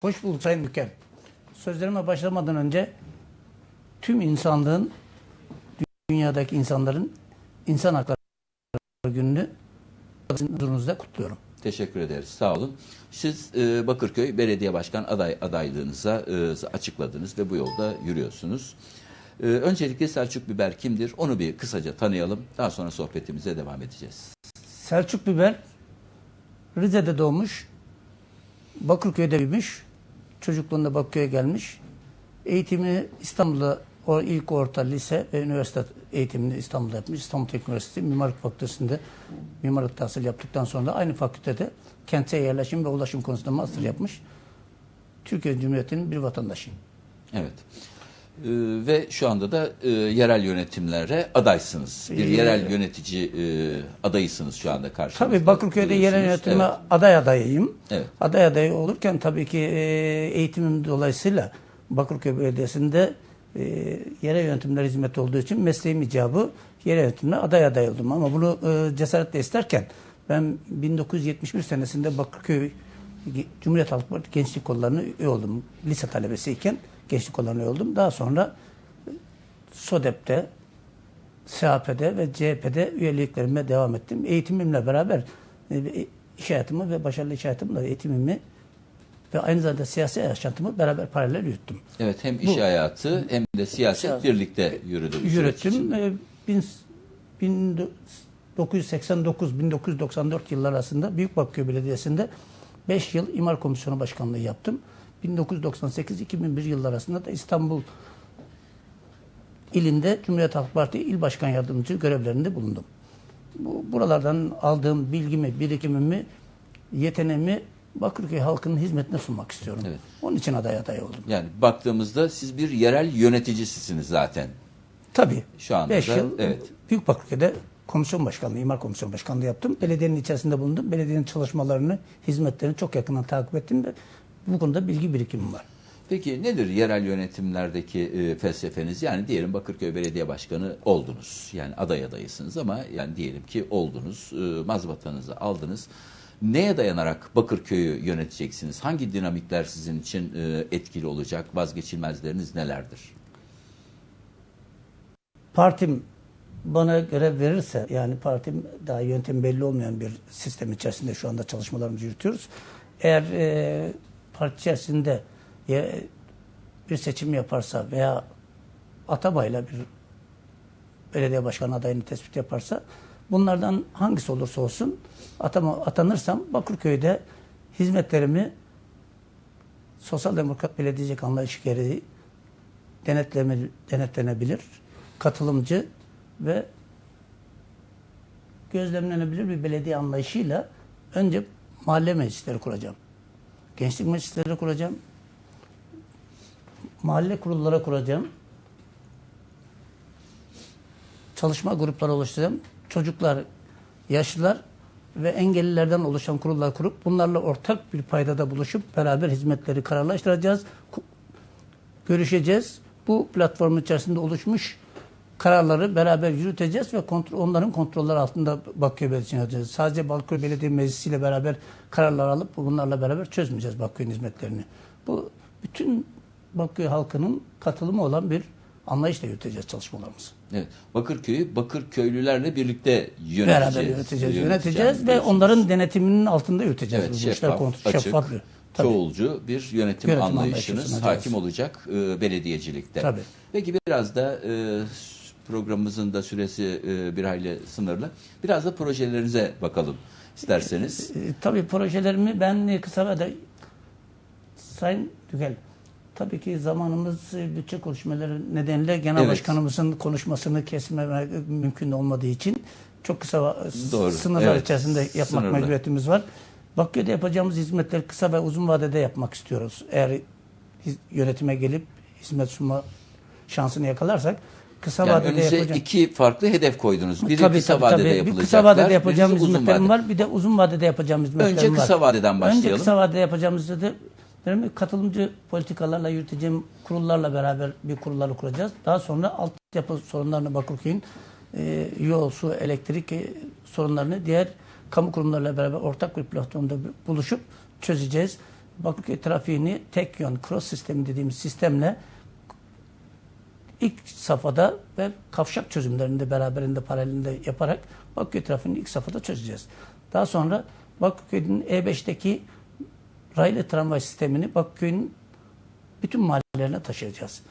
Hoş bulduk Sayın Büker. Sözlerime başlamadan önce tüm insanlığın, dünyadaki insanların insan hakları gününü huzurunuzda kutluyorum. Teşekkür ederiz. Sağ olun. Siz e, Bakırköy Belediye Başkan aday adaylığınıza e, açıkladınız ve bu yolda yürüyorsunuz. E, öncelikle Selçuk Biber kimdir? Onu bir kısaca tanıyalım. Daha sonra sohbetimize devam edeceğiz. Selçuk Biber Rize'de doğmuş, Bakırköy'de büyümüş, çocukluğunda Bakırköy'e gelmiş. Eğitimini İstanbul'da o ilk orta lise ve üniversite eğitimini İstanbul'da yapmış. İstanbul Teknik Üniversitesi Mimarlık Fakültesi'nde mimarlık tahsil yaptıktan sonra aynı fakültede kentsel yerleşim ve ulaşım konusunda master yapmış. Türkiye Cumhuriyeti'nin bir vatandaşıyım. Evet. E, ve şu anda da e, yerel yönetimlere adaysınız. Bir Ee, yerel yönetici e, adayısınız şu anda karşınızda. Tabii Bakırköy'de yerel yönetime Evet. aday adayıyım. Evet. Aday adayı olurken tabii ki e, eğitimim dolayısıyla Bakırköy Belediyesi'nde e, yerel yönetimler hizmeti olduğu için mesleğim icabı yerel yönetimle aday aday oldum. Ama bunu e, cesaretle isterken ben 1971 senesinde Bakırköy Cumhuriyet Halk Partisi Gençlik Kolları'na üye oldum. Lise talebesiyken Gençlik üye oldum. Daha sonra SODEP'te CHP'de ve CHP'de üyeliklerime devam ettim. Eğitimimle beraber e, iş hayatımı ve başarılı iş hayatımla eğitimimi ve aynı zamanda siyasi yaşantımı beraber paralel yürüttüm. Evet hem iş Bu- hayatı hem de siyaset birlikte yürüdü. bu süreç Yürüttüm. içinde. E, bin- 1989-1994 yıllar arasında Büyükbakköy Belediyesi'nde 5 yıl İmar Komisyonu Başkanlığı yaptım. 1998-2001 yıllar arasında da İstanbul ilinde Cumhuriyet Halk Partisi İl Başkan Yardımcı görevlerinde bulundum. Bu, buralardan aldığım bilgimi, birikimimi, yeteneğimi Bakırköy halkının hizmetine sunmak istiyorum. Evet. Onun için aday aday oldum. Yani baktığımızda siz bir yerel yöneticisiniz zaten. Tabii. Şu anda 5 da, yıl evet. Büyük Bakırköy'de komisyon başkanlığı, imar komisyon başkanlığı yaptım. Belediyenin içerisinde bulundum. Belediyenin çalışmalarını, hizmetlerini çok yakından takip ettim ve bu konuda bilgi birikimim var. Peki nedir yerel yönetimlerdeki e, felsefeniz? Yani diyelim Bakırköy Belediye Başkanı oldunuz. Yani aday adayısınız ama yani diyelim ki oldunuz. E, mazbatanızı aldınız. Neye dayanarak Bakırköy'ü yöneteceksiniz? Hangi dinamikler sizin için e, etkili olacak? Vazgeçilmezleriniz nelerdir? Partim bana görev verirse, yani partim daha yöntem belli olmayan bir sistem içerisinde şu anda çalışmalarımızı yürütüyoruz. Eğer e, parti içerisinde bir seçim yaparsa veya atamayla bir belediye başkanı adayını tespit yaparsa bunlardan hangisi olursa olsun atama, atanırsam Bakırköy'de hizmetlerimi sosyal demokrat belediyecilik anlayışı gereği denetleme, denetlenebilir, katılımcı ve gözlemlenebilir bir belediye anlayışıyla önce mahalle meclisleri kuracağım. Gençlik meclisleri kuracağım. Mahalle kurulları kuracağım. Çalışma grupları oluşturacağım. Çocuklar, yaşlılar ve engellilerden oluşan kurullar kurup bunlarla ortak bir paydada buluşup beraber hizmetleri kararlaştıracağız. Görüşeceğiz. Bu platformun içerisinde oluşmuş kararları beraber yürüteceğiz ve kontrol, onların kontrolleri altında Bakköy Belediyesi'ne. Sadece Bakköy Belediye Meclisi ile beraber kararlar alıp bunlarla beraber çözmeyeceğiz Bakköy hizmetlerini. Bu bütün Bakköy halkının katılımı olan bir anlayışla yürüteceğiz çalışmalarımızı. Evet. Bakırköy'ü Bakırköylülerle birlikte yöneteceğiz. Beraber yöneteceğiz, yöneteceğiz ve onların denetiminin altında yürüteceğiz. Evet, şeffaf, kontrol- açık, şeffaf bir- Tabii. çoğulcu bir yönetim, Yönetim anlayışınız anlayışı hakim olacak e, belediyecilikte. Tabii. Peki biraz da e, programımızın da süresi e, bir hayli sınırlı. Biraz da projelerinize bakalım isterseniz. E, tabii projelerimi ben e, kısa ve de Sayın Tükel, tabii ki zamanımız e, bütçe konuşmaları nedeniyle Genel Evet. Başkanımızın konuşmasını kesmemek mümkün olmadığı için çok kısa Doğru, sınırlar evet. içerisinde yapmak Sınırlı. mecburiyetimiz var. Bakü'de yapacağımız hizmetleri kısa ve uzun vadede yapmak istiyoruz. Eğer yönetime gelip hizmet sunma şansını yakalarsak kısa Yani vadede önünüze yapacağım. iki farklı hedef koydunuz. Biri Tabii, kısa tabii, vadede tabii. yapılacaklar. Bir kısa vadede yapacağım birisi uzun hizmetlerim var. Bir de uzun vadede yapacağım hizmetlerim Önce var. kısa vadeden başlayalım. Önce kısa vadede yapacağımız hizmetlerim katılımcı politikalarla yürüteceğim kurullarla beraber bir kurulları kuracağız. Daha sonra altyapı sorunlarını Bakırköy'ün e, yol, su, elektrik e, sorunlarını diğer kamu kurumlarıyla beraber ortak bir platformda buluşup çözeceğiz. Bakırköy trafiğini tek yön cross sistemi dediğimiz sistemle ilk safhada ve kavşak çözümlerinde beraberinde paralelinde yaparak Bakırköy trafiğini ilk safhada çözeceğiz. Daha sonra Bakırköy'ün E5'teki raylı tramvay sistemini Bakırköy'ün bütün mahallelerine taşıyacağız.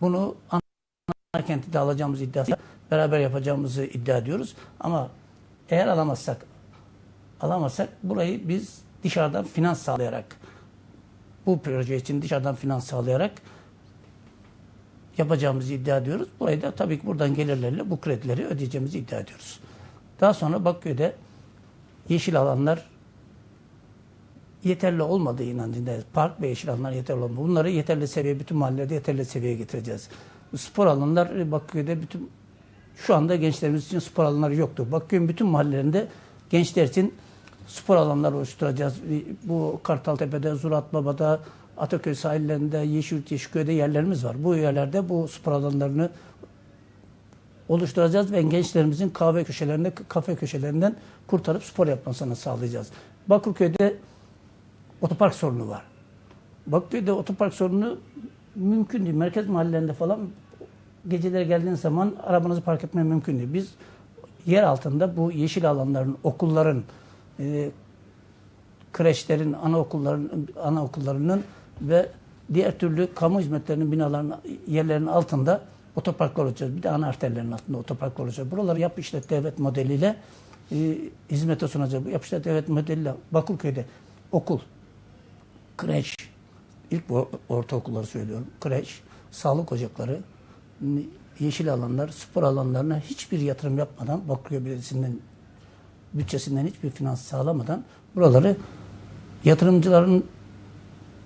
Bunu ana kenti de alacağımız iddiası beraber yapacağımızı iddia ediyoruz. Ama eğer alamazsak alamazsak burayı biz dışarıdan finans sağlayarak bu proje için dışarıdan finans sağlayarak yapacağımızı iddia ediyoruz. Burayı da tabii ki buradan gelirlerle bu kredileri ödeyeceğimizi iddia ediyoruz. Daha sonra Bakü'de yeşil alanlar yeterli olmadığı inancındayız. Park ve yeşil alanlar yeterli olmadı. Bunları yeterli seviyeye, bütün mahallelerde yeterli seviyeye getireceğiz. Spor alanlar Bakü'de bütün şu anda gençlerimiz için spor alanları yoktur. Bakü'nün bütün mahallelerinde gençler için spor alanları oluşturacağız. Bu Kartaltepe'de, Zurat Baba'da, Ataköy sahillerinde, Yeşilyurt, Yeşilköy'de yerlerimiz var. Bu yerlerde bu spor alanlarını oluşturacağız ve gençlerimizin kahve köşelerinde, kafe köşelerinden kurtarıp spor yapmasını sağlayacağız. Bakırköy'de otopark sorunu var. Bakırköy'de otopark sorunu mümkün değil. Merkez mahallelerinde falan geceler geldiğiniz zaman arabanızı park etmeye mümkün değil. Biz yer altında bu yeşil alanların, okulların, e, kreşlerin, anaokulların, anaokullarının ve diğer türlü kamu hizmetlerinin binalarının yerlerinin altında otoparklar olacak. Bir de ana arterlerin altında otoparklar olacak. Buraları yap işlet devlet modeliyle e, hizmete sunacak. Yap işlet devlet modeliyle Bakırköy'de okul, kreş, ilk ortaokulları söylüyorum. Kreş, sağlık ocakları, yeşil alanlar, spor alanlarına hiçbir yatırım yapmadan Bakırköy Belediyesi'nden bütçesinden hiçbir finans sağlamadan buraları yatırımcıların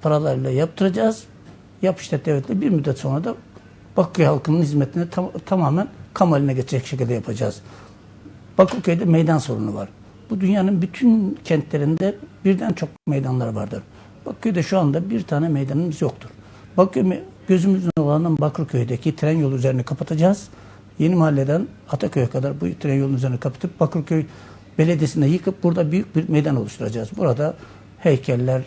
paralarıyla yaptıracağız. Yap işte devletle bir müddet sonra da Bakırköy halkının hizmetini tam, tamamen kamu eline geçecek şekilde yapacağız. Bakırköy'de meydan sorunu var. Bu dünyanın bütün kentlerinde birden çok meydanlar vardır. Bakırköy'de şu anda bir tane meydanımız yoktur. Bakırköy gözümüzün olan Bakırköy'deki tren yolu üzerine kapatacağız. Yeni mahalleden Ataköy'e kadar bu tren yolunun üzerine kapatıp Bakırköy Belediyesi'nde yıkıp burada büyük bir meydan oluşturacağız. Burada heykeller,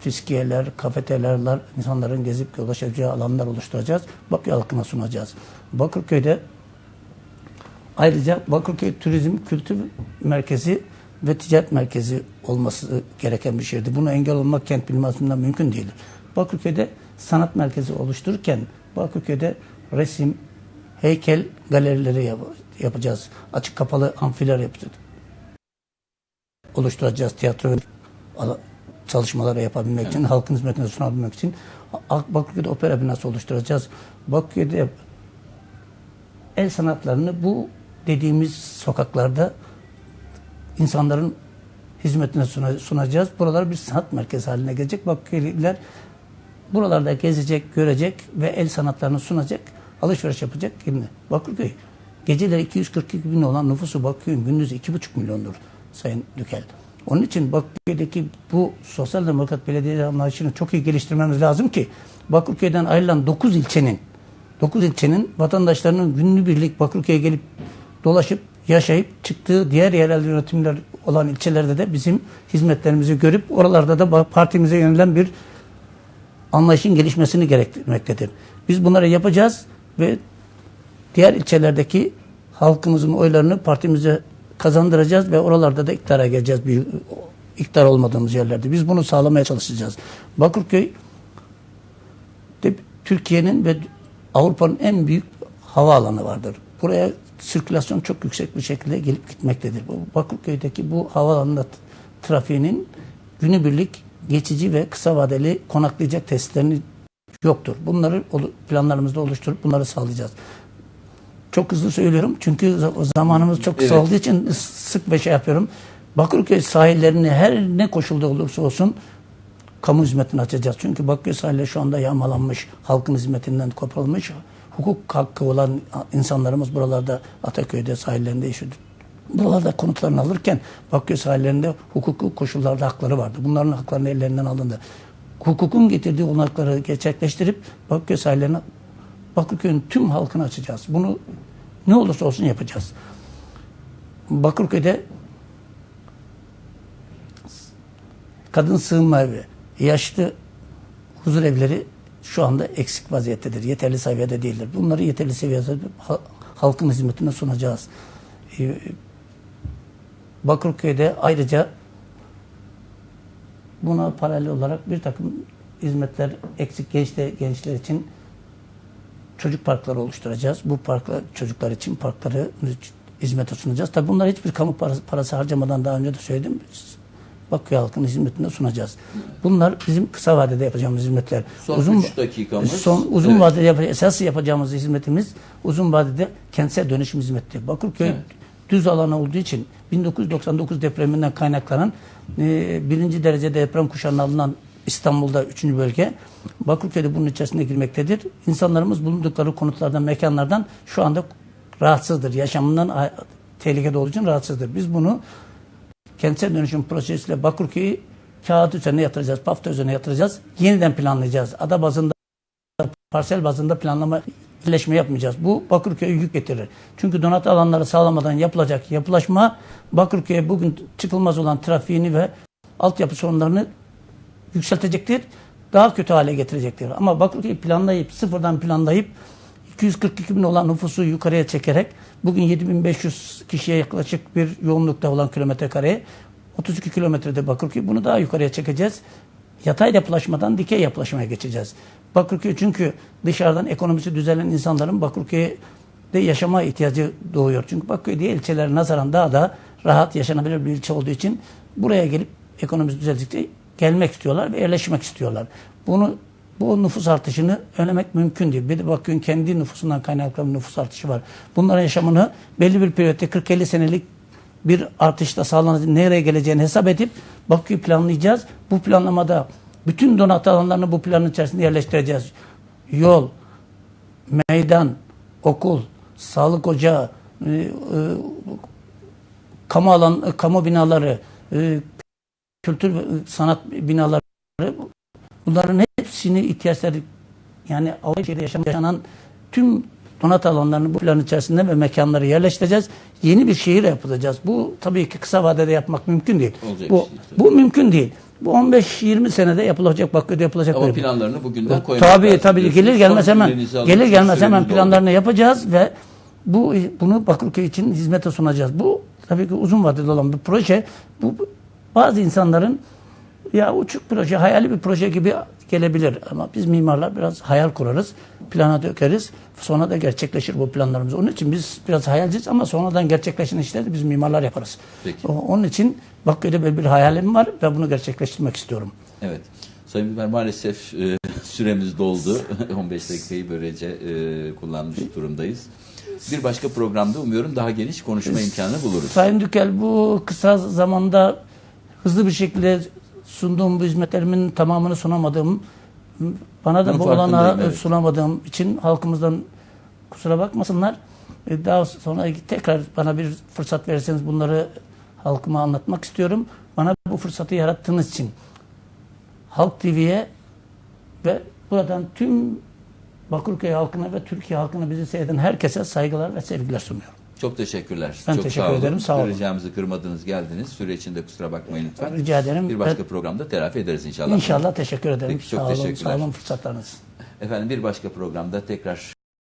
fiskiyeler, kafeteryalar, insanların gezip dolaşacağı alanlar oluşturacağız. Bakırköy halkına sunacağız. Bakırköy'de ayrıca Bakırköy Turizm Kültür Merkezi ve Ticaret Merkezi olması gereken bir şehirdi. Bunu engel olmak kent bilimi açısından mümkün değildir. Bakırköy'de sanat merkezi oluştururken Bakırköy'de resim, heykel galerileri yap yapacağız. Açık kapalı amfiler yapacağız. Oluşturacağız tiyatro çalışmaları yapabilmek evet. için, halkın hizmetine sunabilmek için Bakırköy'de opera binası oluşturacağız. Bakırköy'de el sanatlarını bu dediğimiz sokaklarda insanların hizmetine sunacağız. Buralar bir sanat merkezi haline gelecek. Bakırköy'liler buralarda gezecek, görecek ve el sanatlarını sunacak, alışveriş yapacak. Şimdi Bakırköy geceleri 242 bin olan nüfusu Bakırköy'ün gündüz 2,5 milyondur Sayın Dükel. Onun için Bakırköy'deki bu sosyal demokrat belediye anlayışını çok iyi geliştirmemiz lazım ki Bakırköy'den ayrılan 9 ilçenin 9 ilçenin vatandaşlarının günlübirlik Bakırköy'e gelip dolaşıp yaşayıp çıktığı diğer yerel yönetimler olan ilçelerde de bizim hizmetlerimizi görüp oralarda da partimize yönelen bir anlayışın gelişmesini gerektirmektedir. Biz bunları yapacağız ve diğer ilçelerdeki halkımızın oylarını partimize kazandıracağız ve oralarda da iktidara geleceğiz bir iktidar olmadığımız yerlerde. Biz bunu sağlamaya çalışacağız. Bakırköy Türkiye'nin ve Avrupa'nın en büyük havaalanı vardır. Buraya sirkülasyon çok yüksek bir şekilde gelip gitmektedir. Bakırköy'deki bu havaalanında trafiğinin günübirlik geçici ve kısa vadeli konaklayacak testlerini yoktur. Bunları planlarımızda oluşturup bunları sağlayacağız. Çok hızlı söylüyorum çünkü zamanımız çok kısa evet. olduğu için sık bir şey yapıyorum. Bakırköy sahillerini her ne koşulda olursa olsun kamu hizmetini açacağız. Çünkü Bakırköy sahilleri şu anda yağmalanmış, halkın hizmetinden koparılmış. Hukuk hakkı olan insanlarımız buralarda Ataköy'de sahillerinde yaşıyor. Buralarda konutlarını alırken Bakırköy sahillerinde hukuku koşullarda hakları vardı. Bunların haklarını ellerinden alındı. Hukukun getirdiği olanakları gerçekleştirip Bakırköy sahillerine Bakırköy'ün tüm halkını açacağız. Bunu ne olursa olsun yapacağız. Bakırköy'de kadın sığınma evi, yaşlı huzur evleri şu anda eksik vaziyettedir. Yeterli seviyede değildir. Bunları yeterli seviyede ha- halkın hizmetine sunacağız. Ee, Bakırköy'de ayrıca buna paralel olarak bir takım hizmetler eksik gençler, gençler için çocuk parkları oluşturacağız. Bu parklar çocuklar için parkları hizmete sunacağız. Tabii bunlar hiçbir kamu parası, parası harcamadan daha önce de söyledim. Baküya halkının hizmetine sunacağız. Bunlar bizim kısa vadede yapacağımız hizmetler. Son üç dakikamız. Son uzun Evet. vadede yap- esas yapacağımız hizmetimiz uzun vadede kentsel dönüşüm hizmeti. Bakırköy Evet. düz alan olduğu için 1999 depreminden kaynaklanan e, birinci derece deprem kuşağına alınan İstanbul'da üçüncü bölge Bakırköy'de bunun içerisinde girmektedir. İnsanlarımız bulundukları konutlardan, mekanlardan şu anda rahatsızdır. Yaşamından tehlikede olduğu için rahatsızdır. Biz bunu kentsel dönüşüm projesiyle Bakırköy'ü kağıt üzerine yatıracağız, pafta üzerine yatıracağız. Yeniden planlayacağız. Ada bazında, parsel bazında planlama birleşme yapmayacağız. Bu Bakırköy'e yük getirir. Çünkü donatı alanları sağlamadan yapılacak yapılaşma Bakırköy'e bugün çıkılmaz olan trafiğini ve altyapı sorunlarını yükseltecektir. Daha kötü hale getirecektir. Ama Bakırköy'ü planlayıp, sıfırdan planlayıp 242 bin olan nüfusu yukarıya çekerek bugün 7500 kişiye yaklaşık bir yoğunlukta olan kilometre kareye 32 kilometrede Bakırköy bunu daha yukarıya çekeceğiz. Yatay yapılaşmadan dikey yapılaşmaya geçeceğiz. Bakırköy çünkü dışarıdan ekonomisi düzelen insanların Bakırköy'de yaşama ihtiyacı doğuyor. Çünkü Bakırköy diğer ilçelere nazaran daha da rahat yaşanabilir bir ilçe olduğu için buraya gelip ekonomisi düzeldikçe gelmek istiyorlar ve yerleşmek istiyorlar. Bunu bu nüfus artışını önlemek mümkün değil. Bir de bakın kendi nüfusundan kaynaklanan nüfus artışı var. Bunların yaşamını belli bir periyotta 40-50 senelik bir artışla sağlanacak nereye geleceğini hesap edip Bakü'yü planlayacağız. Bu planlamada bütün donatı alanlarını bu planın içerisinde yerleştireceğiz. Yol, meydan, okul, sağlık ocağı, e, e, kamu alan, e, kamu binaları, e, kültür ve sanat binaları bunların hepsini ihtiyaçları yani Avrupa'da yaşanan tüm donat alanlarını bu planın içerisinde ve mekanları yerleştireceğiz. Yeni bir şehir yapacağız. Bu tabii ki kısa vadede yapmak mümkün değil. Olacak bu, tabii. bu mümkün değil. Bu 15-20 senede yapılacak Bakü'de yapılacak. Ama bir- planlarını bugünden koymak Tabii lazım tabii gelir gelmez hemen gelir gelmez hemen planlarını yapacağız ve bu bunu Bakırköy için hizmete sunacağız. Bu tabii ki uzun vadeli olan bir proje. Bu bazı insanların ya uçuk proje, hayali bir proje gibi gelebilir ama biz mimarlar biraz hayal kurarız, plana dökeriz. Sonra da gerçekleşir bu planlarımız. Onun için biz biraz hayalciyiz ama sonradan gerçekleşen işleri de biz mimarlar yaparız. Peki. Onun için Bakü'de böyle bir hayalim var ve bunu gerçekleştirmek istiyorum. Evet. Sayın Biber maalesef e, süremiz doldu. 15 dakikayı böylece e, kullanmış durumdayız. Bir başka programda umuyorum daha geniş konuşma imkanı buluruz. Sayın Dükel bu kısa zamanda hızlı bir şekilde sunduğum bu hizmetlerimin tamamını sunamadığım, bana da Bunun bu olanağı evet. sunamadığım için halkımızdan kusura bakmasınlar. E, Daha sonra tekrar bana bir fırsat verirseniz bunları halkıma anlatmak istiyorum. Bana bu fırsatı yarattığınız için Halk TV'ye ve buradan tüm Bakırköy halkına ve Türkiye halkına bizi seyreden herkese saygılar ve sevgiler sunuyorum. Çok teşekkürler. Ben Çok teşekkür sağ olun. ederim, sağ olun. Ricamızı kırmadınız, geldiniz. Süre içinde kusura bakmayın lütfen. Rica ederim. Bir başka programda telafi ederiz inşallah. İnşallah teşekkür ederim. Peki, çok sağ olun, sağ olun fırsatlarınız. Efendim bir başka programda tekrar